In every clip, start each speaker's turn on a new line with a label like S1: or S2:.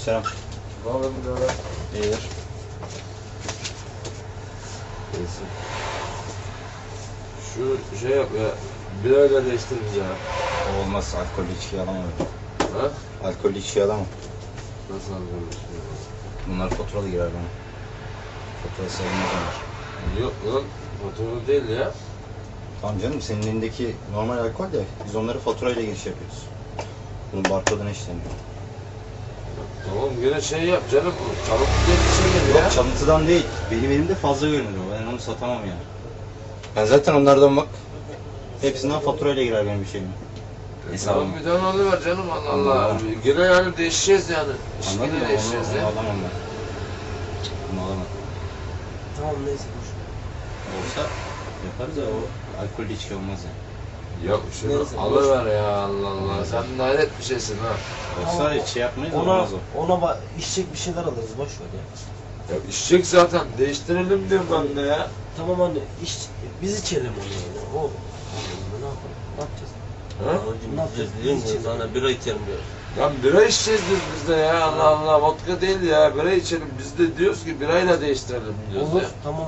S1: Aleykümselam.
S2: Ne haber birader?
S1: İyidir.
S2: İyisin. Şu şey yap ya. Birayla değiştir ya.
S1: O olmaz. Alkollü içki alamam.
S2: Ha?
S1: Alkollü içki alamam.
S2: Nasıl anlıyorsun?
S1: Bunlar faturalı girer bana. Fatura sayılmaz onlar.
S2: Yok lan. Motorlu değil ya.
S1: Tamam canım senin elindeki normal alkol de biz onları faturayla giriş yapıyoruz. Bunun barkoduna işleniyor.
S2: Tamam gene şey yap canım. Çalıp diye bir şey geliyor ya.
S1: Yok çalıntıdan değil. Benim elimde fazla görünür o. Ben onu satamam yani. Ben zaten onlardan bak. Hepsinden faturayla girer benim bir şeyim.
S2: E
S1: Hesabım.
S2: Tamam bir tane alıver canım Allah Allah.
S1: Allah.
S2: Gene yani değişeceğiz yani.
S1: Anladın mı? Onu,
S2: değişeceğiz
S1: onu
S2: ya.
S1: alamam ben. Bunu alamam.
S3: Tamam neyse boş.
S1: Olsa yaparız ya o alkollü içki olmaz yani.
S2: Yok şunu
S3: Neyse, boş.
S2: alıver ya Allah Allah. Sen hayret bir şeysin ha.
S3: Ama
S1: hiç şey yapmayız
S3: Ona,
S1: olmaz o.
S3: ona ba- içecek bir şeyler alırız boş ver ya.
S2: Ya içecek zaten. Değiştirelim diyorum ben de ya.
S3: Tamam anne iç, biz içelim onu yani. O ne yapalım? Ne yapacağız?
S2: Ha?
S3: Ne yapacağız?
S4: diyor
S3: Biz
S4: musun
S3: içelim.
S4: sana bira içelim diyor.
S2: Ya bira içeceğiz biz, biz de ya Allah Allah vodka değil ya bira içelim biz de diyoruz ki birayla değiştirelim diyoruz
S3: Olur
S2: ya.
S3: tamam.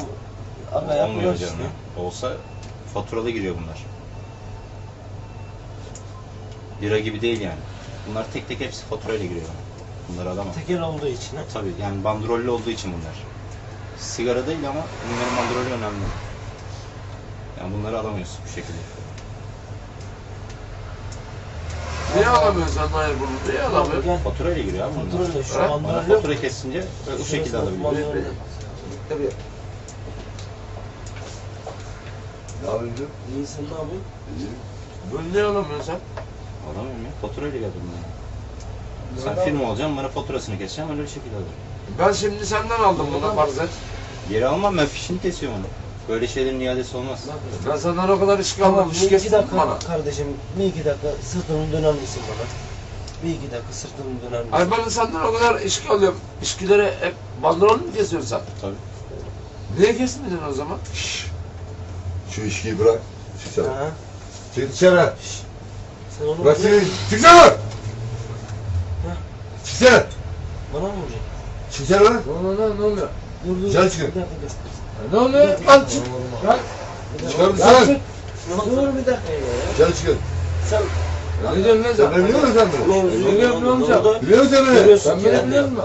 S3: Aga
S1: Olmuyor
S3: yapıyoruz
S1: canım.
S3: işte.
S1: Olsa faturalı giriyor bunlar. Bira gibi değil yani. Bunlar tek tek hepsi faturayla giriyor bana. Bunları alamam.
S3: Teker olduğu için ha.
S1: Tabii yani bandrollü olduğu için bunlar. Sigara değil ama bunların bandrolü önemli. Yani bunları alamıyorsun bu şekilde.
S2: Niye alamıyorsun sen hayır bunu? Niye alamıyorsun?
S3: Gel.
S1: Faturayla giriyor abi bunlar.
S3: Faturayla şu
S2: Ha?
S1: Bana
S3: yok.
S1: fatura kesince bu şekilde alabiliyorsun.
S3: alabiliyorsun.
S2: Tabii.
S5: Ne yapıyorsun?
S3: İyi sen ne yapıyorsun?
S2: Bunu niye alamıyorsun sen?
S1: Alamıyorum ya. Faturayla geldim ben. Sen firma olacaksın, bana faturasını keseceğim, öyle bir şekilde alırım.
S2: Ben şimdi senden aldım bunu farz et.
S1: Geri almam, ben fişini kesiyorum onu. Böyle şeylerin iadesi olmaz.
S2: Ben senden o kadar iş
S3: Tamam
S2: kalmamış
S3: bir iki dakika
S2: bana.
S3: kardeşim bir iki dakika sırtını döner misin bana? Bir iki dakika sırtını döner misin?
S2: Ay ben senden o kadar işki alıyorum. İşkileri hep bandrol mu kesiyorsun sen?
S1: Tabii.
S2: Niye kesmedin o zaman?
S5: Şu işkiyi bırak. Çık sen.
S3: Ha?
S5: Çık dışarı.
S3: Sen onu
S5: Bırak
S3: bırak.
S5: seni. Çıksana. Çıksana.
S3: Bana mı vuracaksın?
S5: Çıksana lan.
S2: Ne oluyor ne oluyor?
S3: Dur dur.
S5: Dışarı çıkın.
S3: Bir dakika dur.
S2: Ne oluyor? Lan çık. Lan.
S5: Çıkar
S2: Lan
S5: mısın?
S2: çık.
S3: Dur bir dakika.
S5: Dışarı çıkın.
S3: Sen
S2: Ne diyorsun lan
S5: Sen
S2: sen?
S5: beni biliyor musun sen beni?
S2: biliyorum ne olacak?
S5: Biliyor musun sen beni?
S2: Sen beni biliyor musun?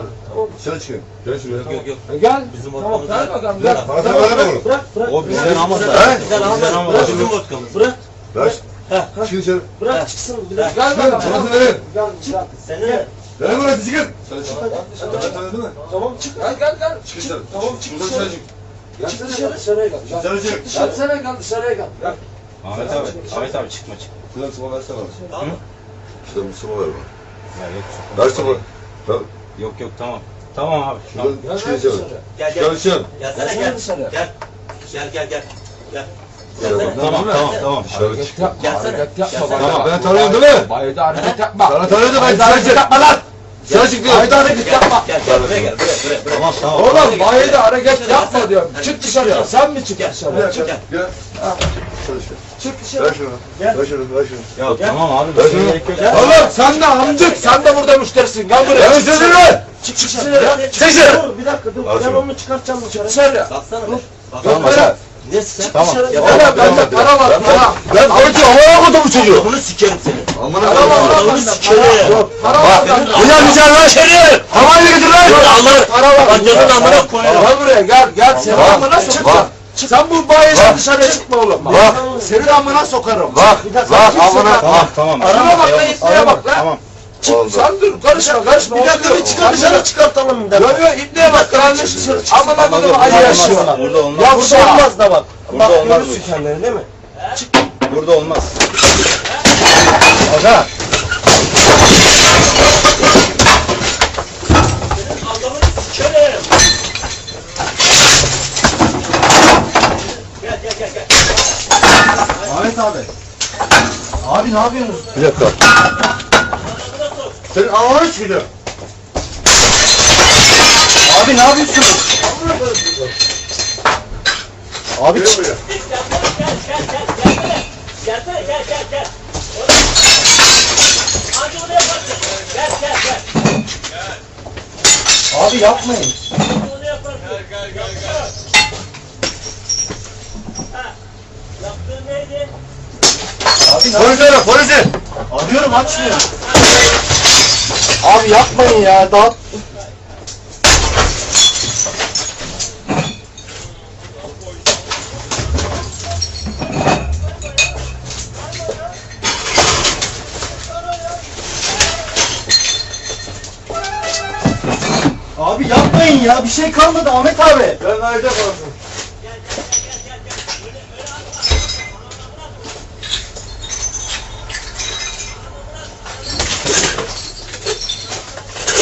S5: Dışarı çıkın. Gel şuraya.
S4: Yok yok.
S2: E Gel.
S4: Bizim
S3: Tamam,
S2: Gel bakalım gel.
S5: Bana sen bana mı
S3: Bırak bırak.
S1: O bizden almaz
S3: Bırak? Bizden
S1: O
S3: almaz. Bırak,
S4: Bizim vodkamız.
S3: Bırak.
S5: Ver.
S3: Ha, ha.
S5: Çıkın dışarı.
S3: Bırak çıksın bir dakika.
S2: Gel.
S5: Bana verin.
S3: Gel çık.
S4: Seni ne?
S5: Beni bırak çıkın. Sen çık.
S3: Hadi.
S5: tanıdın mı?
S3: Tamam çık.
S2: Gel gel gel.
S5: Çık dışarı.
S3: Tamam, çık
S5: Buradan
S3: dışarı.
S5: dışarı çık.
S3: Çık dışarı. Dışarıya gel. Gel.
S5: Dışarı çık.
S2: Gelsene gel dışarıya gel. Gel.
S1: Ahmet abi, Ahmet abi çıkma çık.
S5: Şuradan sıma versene bana.
S4: Tamam?
S5: Şuradan sıma ver bana.
S1: Ya yok çok.
S5: Ver sıma. Tamam.
S1: Yok yok tamam. Tamam abi.
S5: Şuradan
S2: Gel
S5: çıkın
S2: gel.
S4: Gel gel.
S5: dışarı.
S4: Gelsene gel. Gel. Gel gel gel. Gel.
S5: Dışarı.
S1: Tamam tamam tamam.
S5: Dışarı çık.
S2: Hareket yapma.
S5: Tamam ben tanıyorum değil mi?
S2: Bayıda hareket yapma.
S5: Sana tanıyorum ben dışarı
S2: hareket
S5: çık.
S2: yapma lan.
S5: Dışarı çık diyor.
S2: Bayıda hareket yapma.
S4: Gel gel buraya gel. Buraya buraya.
S1: Tamam tamam.
S2: Oğlum bayıda hareket yapma diyorum. Çık dışarıya. Sen mi çık dışarıya? Çık.
S5: Gel. Dışarı çık.
S2: Çık
S5: Ver
S2: dışarı.
S5: şunu.
S3: Gel.
S5: Ver şunu. Ver şunu.
S1: Ya tamam abi.
S5: Ben
S1: Bir
S5: şunu-.
S2: Oğlum sen de amcık. Sen de burada müşterisin. Gel buraya.
S5: Ben sözünü ver.
S2: Çık dışarıya.
S3: Çık
S5: dışarı.
S3: Dur bir dakika dur. Ben onu çıkartacağım dışarı.
S2: Dışarıya.
S4: Baksana. Bak.
S1: Tamam Hasan.
S3: Ne sen?
S1: Tamam.
S3: Dışarı.
S4: Ya,
S2: Oğlum bende para var. Para.
S5: Ben koydu havaya koydum çocuğu.
S4: Bunu sikerim seni.
S5: Aman
S2: Para var lan bende.
S4: sikerim.
S2: Para var bende.
S5: Uyan dışarı lan.
S4: İçeri.
S5: Havayla getir lan.
S4: Allah.
S2: Para var.
S4: Ancanın amına koyarım.
S2: Gel buraya gel gel senin amına sokacağım.
S5: bak.
S2: Sen bu bayiden dışarıya çıkma oğlum. Bak. Senin amına sokarım.
S5: Bak. Bak. Amına.
S1: Tamam tamam.
S2: Arama bak lan ipneye bak lan.
S1: Tamam.
S2: Çık,
S5: Oldu.
S2: sen dur karışma karışma.
S3: Bir dakika bir çıkar dışarı çıkartalım dakika.
S2: Yok yok ipneye bak yanlış.
S1: Ama
S2: koydum
S1: burada
S2: Ali yaşıyor.
S1: Burada olmaz.
S2: Ya
S3: Burada olmaz da bak.
S1: Burada
S3: bak
S1: olmaz
S3: görürsün
S1: bu.
S3: kendini değil mi?
S1: Burada olmaz. Aga.
S4: Adamını sikerim. Gel gel gel gel.
S1: Ahmet abi. Abi ne yapıyorsunuz?
S5: Bir dakika. Senin ananı çıkacağım.
S1: Abi ne yapıyorsunuz? Abi
S5: Gel
S1: çık.
S4: gel gel gel. Gel gel gel.
S1: Abi yapmayın.
S4: Gel gel gel Ha. Yaptığın neydi?
S1: Abi ne
S5: Polisi ara polisi.
S1: Arıyorum açmıyor. Abi yapmayın ya. Daha Abi yapmayın ya. Bir şey kalmadı Ahmet abi.
S5: Ben vereceğim parasını.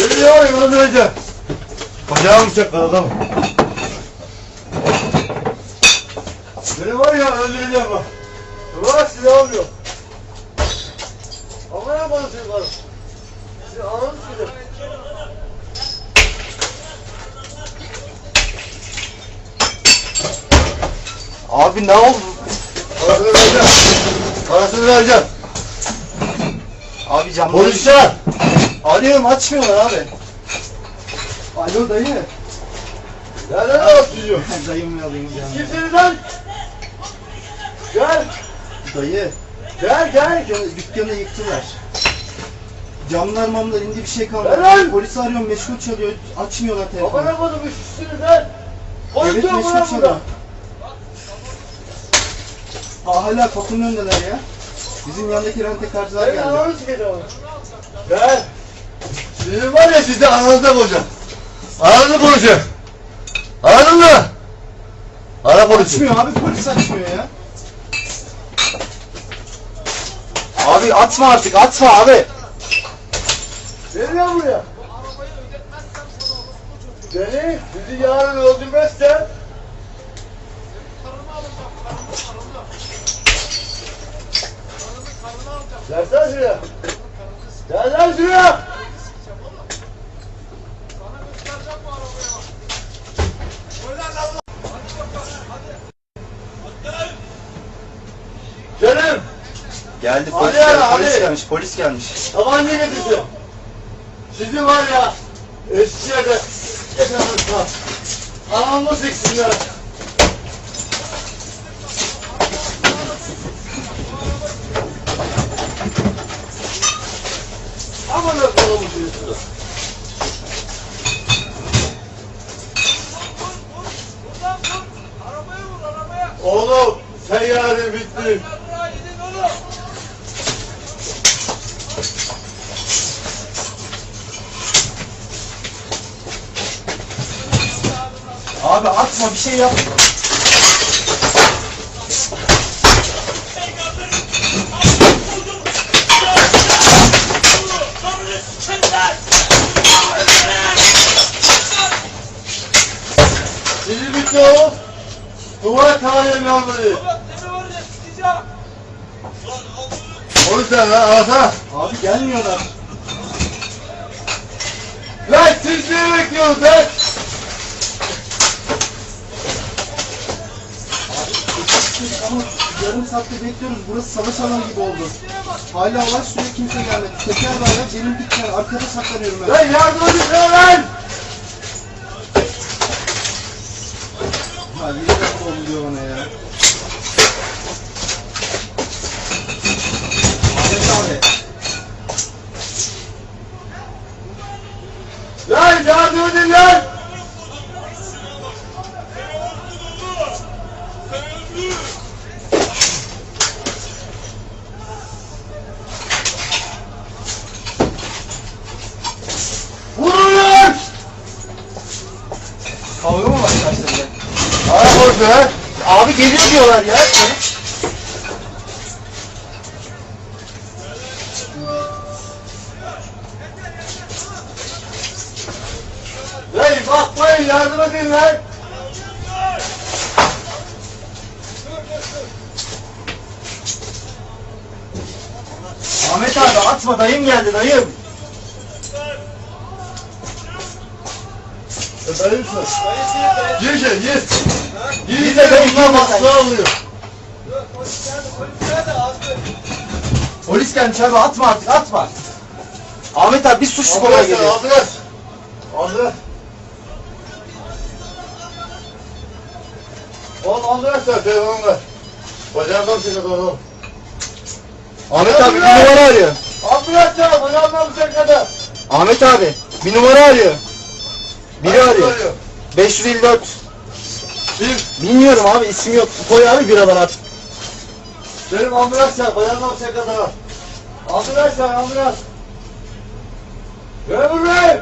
S5: Beni yavrum öldüreceğim. Bacağımı çek adamım. Beni var ya öldüreceğim bak. Ulan silahım yok. Ama ne bana silahım? Siz anladınız mı?
S1: Abi ne oldu?
S5: Parasını vereceğim. Parasını vereceğim.
S1: Abi camları...
S5: Polisler!
S1: Arıyorum açmıyorlar abi. Alo dayı.
S5: Nereden atıyor?
S1: Dayımı alayım ya.
S5: Kimsiniz lan? Gel,
S1: Dayı.
S5: gel, gel.
S1: Dükkanı, dükkanı yıktılar. Camlar mamlar indi bir şey kalmadı.
S5: Helal!
S1: Polisi arıyorum meşgul çalıyor. Açmıyorlar telefonu.
S5: Amına kodum üçsünüz lan.
S1: Evet
S5: Polis yok mu
S1: meşgul
S5: lan
S1: çalıyor. Aa hala kapının önündeler ya. Bizim yandaki rentekarcılar geldi.
S5: Gel. Sizin var ya sizi ananıza bozacağım. Ananı konuşuyor. Anladın mı? Ara polisi.
S1: Açmıyor abi polis açmıyor ya. Abi atma artık atma abi.
S5: Gel lan buraya. Beni bizi yarın öldürmezsen Gelsene şuraya. Gel lan şuraya. Canım,
S1: Geldi polis
S5: ya,
S1: gelmiş, polis
S5: hadi.
S1: gelmiş, polis gelmiş.
S5: tabanca getirdim. Sizi var ya, eskiye de yakalamışlar. Anamı siksinler. Aman Allah'ım diyorsunuz. Oğlum sen yarın bittin.
S1: Abi atma bir şey yap.
S5: Sizi bitti oğlum. Duvara kalayım yağmuru. Onu sen lan arasana.
S1: Abi gelmiyorlar.
S5: Lan siz ne bekliyorsunuz lan?
S1: Ama yarım saatte bekliyoruz. Burası savaş alanı gibi oldu. Hala var sürüyor kimse gelmedi. Teker var benim dükkan arkada saklanıyorum ben.
S5: Lan yardım edin lan!
S1: Ha 20 dakika oldu diyor bana ya. Ahmet abi.
S5: Lan yardım edin lan! Vurun lan!
S1: Kavga mı var karşılarında?
S5: Ara koş be!
S1: Abi diyorlar ya.
S5: Lan bakmayın yardım edin lan!
S1: Ahmet abi atma dayım geldi dayım.
S5: Dayı mısın? Gir gel gir. Gir de
S1: bunlar
S5: baskı alıyor.
S1: Polis gelmiş abi atma artık atma. Ahmet abi biz suçlu
S5: olaya
S1: geliyor.
S5: Aldılar. Aldılar. Oğlum aldılar sen telefonla. Bacağımdan çekin oğlum.
S1: Ahmet abi bir numara arıyor.
S5: Ambulans ya bacağımdan bıçak kadar.
S1: Ahmet abi bir numara arıyor. Biri arıyor. 554.
S5: Bir.
S1: Bilmiyorum abi isim yok. Koy abi biradan at.
S5: Benim ambulans ver bacağından sıkıntı var. Ambulans ver ambulans. Memur Bey!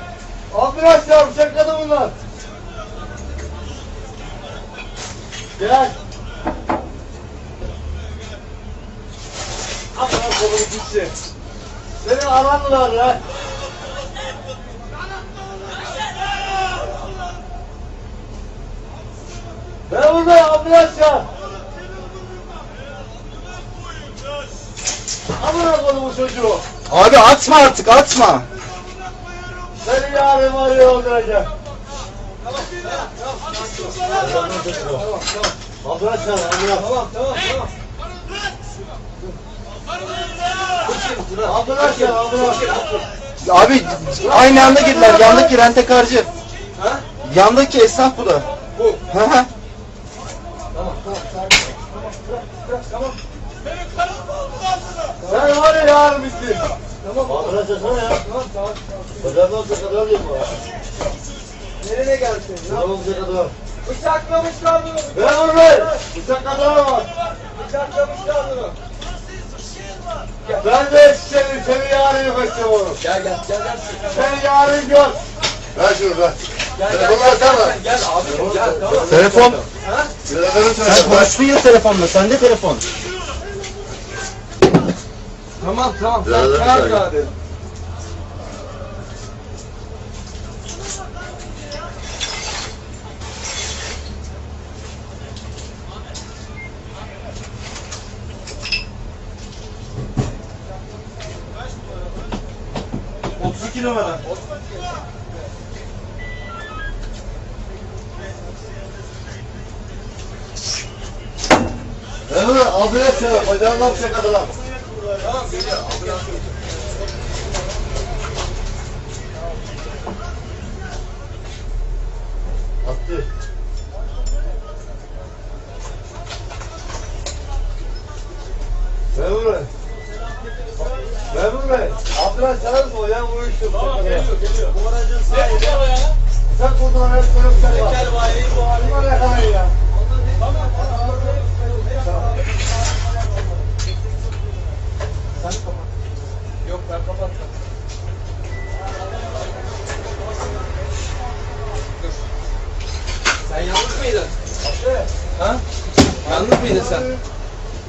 S5: Ambulans ver bıçak kadın bunlar. Gel. Amına kolumu gitsin. Seni arandılar lan. Memur Bey ambulans ver. Amına kolumu çocuğu.
S1: Abi atma artık atma.
S5: Seni yarın arıyor öldüreceğim. Ambulans ver ambulans. Tamam tamam tamam. Ambulans.
S1: Abi aynı anda girdiler. Yandaki rentekarcı.
S6: Ha?
S1: Yandaki esnaf bu da.
S6: Bu.
S1: Hı hı.
S6: Tamam tamam sakin ol. Tamam tamam.
S5: Sen var ya yarın bitti.
S6: Tamam
S5: Ambulans versene ya.
S6: Tamam tamam.
S5: Bacağından sakatlar değil mi?
S6: Nereye gelsin?
S5: Bacağından sakatlar.
S6: Bıçaklamışlar bunu.
S5: Memur Bey! Bıçak kadar var.
S6: Bıçaklamışlar bunu.
S5: Ben de seni, seni yarın yapacağım oğlum.
S6: Gel gel gel gel.
S5: Seni yarın gör. Ver şunu ver.
S6: Gel gel
S5: Telefonu
S6: gel
S5: versene.
S6: gel. Gel abi gel tamam.
S1: Telefon.
S6: Ha?
S1: Sen konuştun ya telefonla. Sende telefon.
S6: Tamam tamam. Sen
S5: daha
S6: çağır
S5: güzel.
S6: hadi.
S1: numara.
S5: Memur ambulans çağır. Bacağından.
S6: Tamam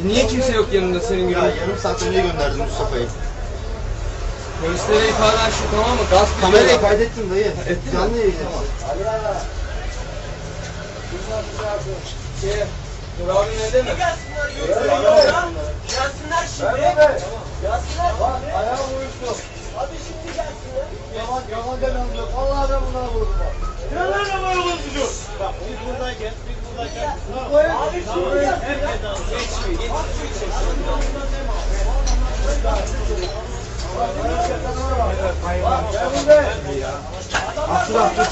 S6: Niye kimse yok yanında senin gibi?
S1: Ya yarım saat önce gönderdim Mustafa'yı.
S6: Polislere ifade açtı tamam mı? Gasp
S1: Kamerayı kaydettim dayı.
S6: Ettin mi?
S1: Canlı yayın.
S6: Şey, Nur abi ne demek?
S7: Gelsinler şimdi. Gelsinler.
S5: Bak ayağım uyuştu.
S7: Abi şimdi gelsinler.
S5: Yaman yaman demem. Vallahi ben bunlara vurdum bak.
S7: Var oğlum çocuğu? Bak biz buradayken, biz buradayken. Abi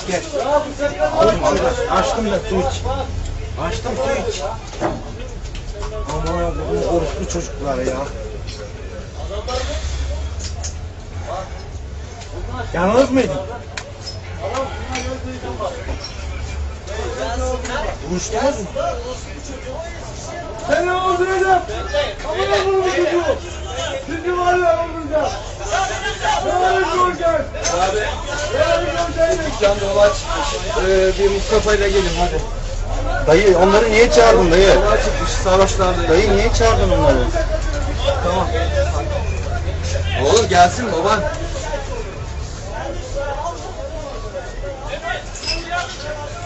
S1: gel.
S5: Ya sen
S1: Oğlum Allah açtım da su. Açtım su iç. Aman bu orospu çocuklar ya. Yalnız mıydın? Buluştunuz mu?
S5: Seni öldüreceğim. Amına koyayım çocuğu. Sizi var ya öldüreceğim. Yarın göreceğiz.
S6: Abi
S5: Yarın göreceğiz.
S6: olay çıkmış. Ee, bir Mustafa ile gelin hadi.
S1: Dayı onları niye çağırdın dayı?
S6: Olay çıkmış sarhoşlardayız.
S1: Dayı niye çağırdın onları?
S6: Tamam. Oğlum gelsin baban.
S5: Ben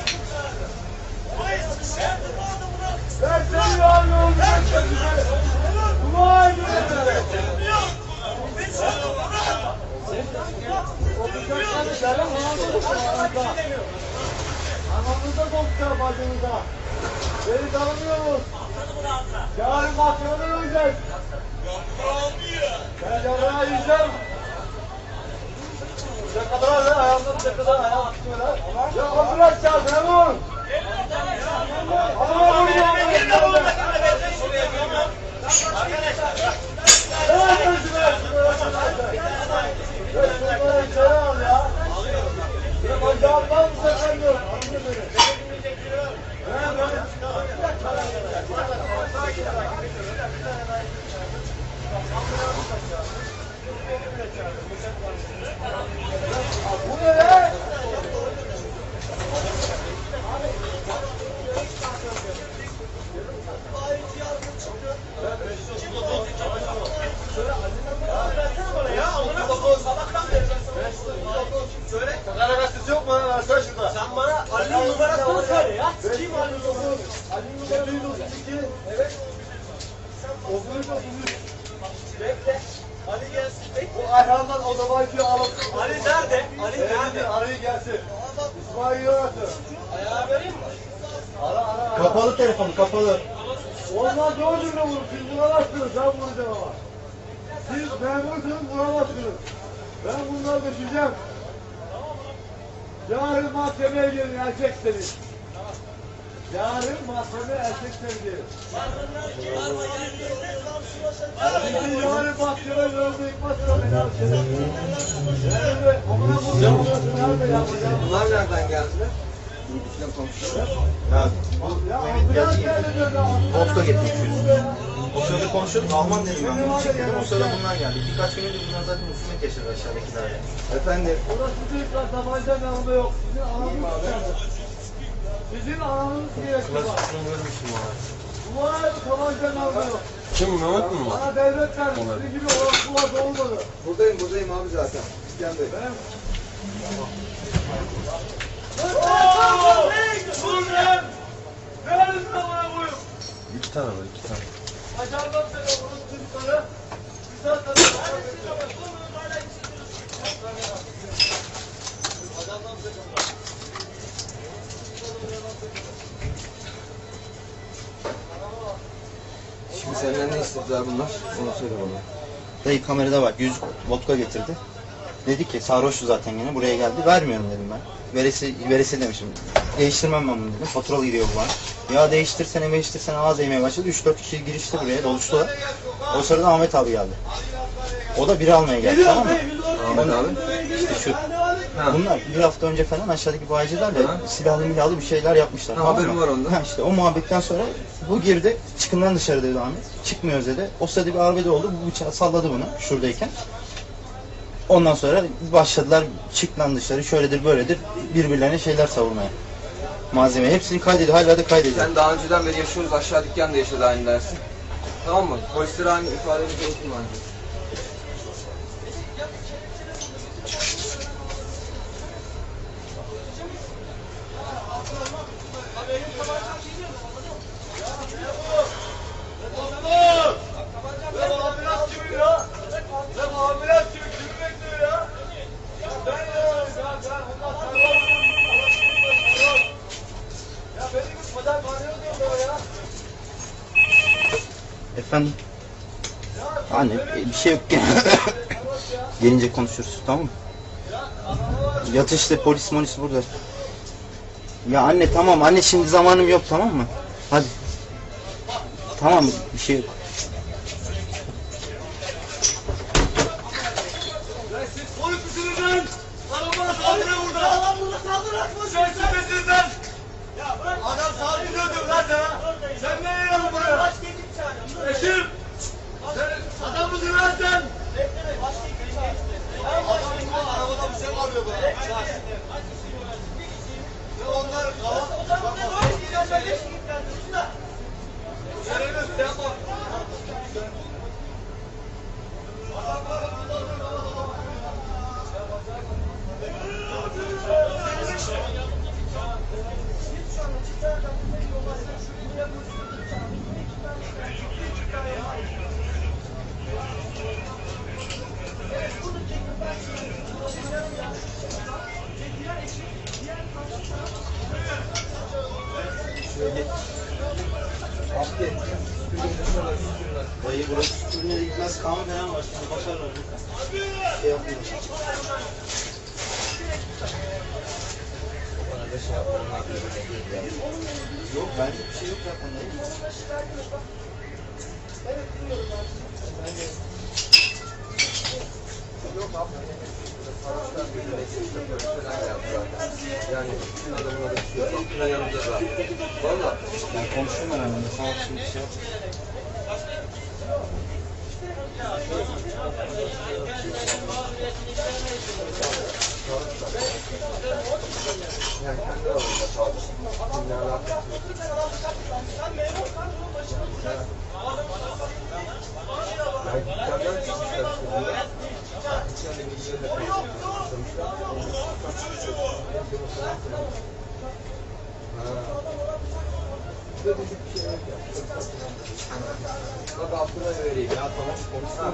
S5: seni yarın öldüreceğim. Dua edin. Anamıza doktor bacınıza. Beni tanımıyorsunuz. Yarın mahkemede öleceğiz. Ben yaprağı yiyeceğim. Ne kadar ayağımda ne kadar ayağım tutuyor lan. Ya ambulans çağır memur. Adama Arkadaşlar Okumuş okumuş. Bekle. Ali gelsin. Bekle. Bu Ayhan'dan o zamanki alıp. Ali nerede? Ali nerede? Ali gelsin. İsmail Yönetim. Ayağı vereyim mi? Ara ara ara.
S1: Kapalı telefon kapalı.
S5: Onlar dördünü vurur. Siz vuramazsınız. Ben vuracağım ama. Siz memursunuz vuramazsınız. Ben bunları düşeceğim. Yarın mahkemeye gelin erkekseniz. Yarın mahkemeye erkekseniz gelin. Şimdi yarın beni. Nerede? Amına koyacağım. Nerede yapacağım?
S3: Bunlar nereden geldiler?
S1: Ya
S5: Ya ambulans geldi diyor ya.
S1: vodka getirmiş. O sırada konuşuyorduk Alman dedim ben. bunu çektim. O sırada bunlar geldi. Birkaç gün önce bunlar zaten husumet yaşadı aşağıdakiler. Efendim.
S5: Orası çocuklar tabanca namlu yok. Sizin nerede? Sizin ananız gerekiyor. Bu arada tabanca namlu yok.
S3: Kim Mehmet mi var?
S5: Bana devlet verdi. Sizin gibi orospular da olmadı.
S8: Buradayım buradayım abi zaten. İskan Bey.
S5: Ben...
S3: İki tane var iki tane.
S5: Acardan seni vurun çocukları. Bir saat
S3: senden ne istediler bunlar? Onu söyle bana.
S1: Dayı kamerada bak 100 vodka getirdi. Dedi ki sarhoştu zaten yine buraya geldi. Vermiyorum dedim ben. Veresi, veresi demişim. Değiştirmem ben bunu dedim. Faturalı giriyor bu bana. Ya değiştirsene değiştirsene ağız eğmeye başladı. 3-4 kişi girişti buraya doluştular. O sırada Ahmet abi geldi. O da biri almaya geldi tamam mı?
S3: Ahmet abi.
S1: İşte şu.
S3: Ha.
S1: Bunlar bir hafta önce falan aşağıdaki bayicilerle
S3: Ha.
S1: silahlı milahlı bir şeyler yapmışlar.
S3: Ha,
S1: tamam
S3: haberim
S1: mı?
S3: var ondan.
S1: Ha işte o muhabbetten sonra bu girdi. Çıkın lan dışarı dedi Ahmet. Çıkmıyoruz dedi. O sırada bir arbede oldu. Bu bıçağı salladı bunu şuradayken. Ondan sonra başladılar çık dışarı şöyledir böyledir birbirlerine şeyler savurmaya. Malzeme hepsini kaydediyor hala da kaydediyor.
S6: Sen daha önceden beri yaşıyoruz aşağı dükkan da yaşadı aynı dersin. Tamam mı? Polislere aynı ifadeni konuştum bence.
S5: Doktor! Ya bu ambulans kimi ya? Ya bu ambulans kimi? Kimi bekliyor ya? Ya ben ya, ya ben ondan sarhoşum. Ya benim gibi kadar bağırıyor diyor ya.
S1: Efendim? Anne bir şey yok. Gelince konuşuruz tamam mı? Yat polis molis burada. Ya anne tamam anne şimdi zamanım yok tamam mı? Hadi. Tamam bir şey yok.
S5: Ya siz polis misiniz lan? Adam bana saldırıyor burada. Adam burada saldırı atmış. Sen kimsiniz lan? Ya bırak. Adam saldırıyor diyor lan sana. Sen ne yiyorsun buraya? Baş geçip çağırıyorum. Eşim. Sen adam mısın lan sen? Bekleme baş geçip çağırıyorum. Adam burada arabada bir şey mi arıyor burada? Ya onlar kalan. O zaman ne var? Sen beş git lan. Sen öyle şey yapma.
S1: Yok bence bir şey yok zaten dayı.
S6: Yani bütün adamın adı bir şey yok. Bak plan yanımda zaten. Valla.
S1: Ben ben annemle sana şimdi şey yap.
S6: Yani kendi alanında çalışsın. Dünyalar. Yani dünyalar çalışsın. Bak altına vereyim ya. Tamam. Konuşma.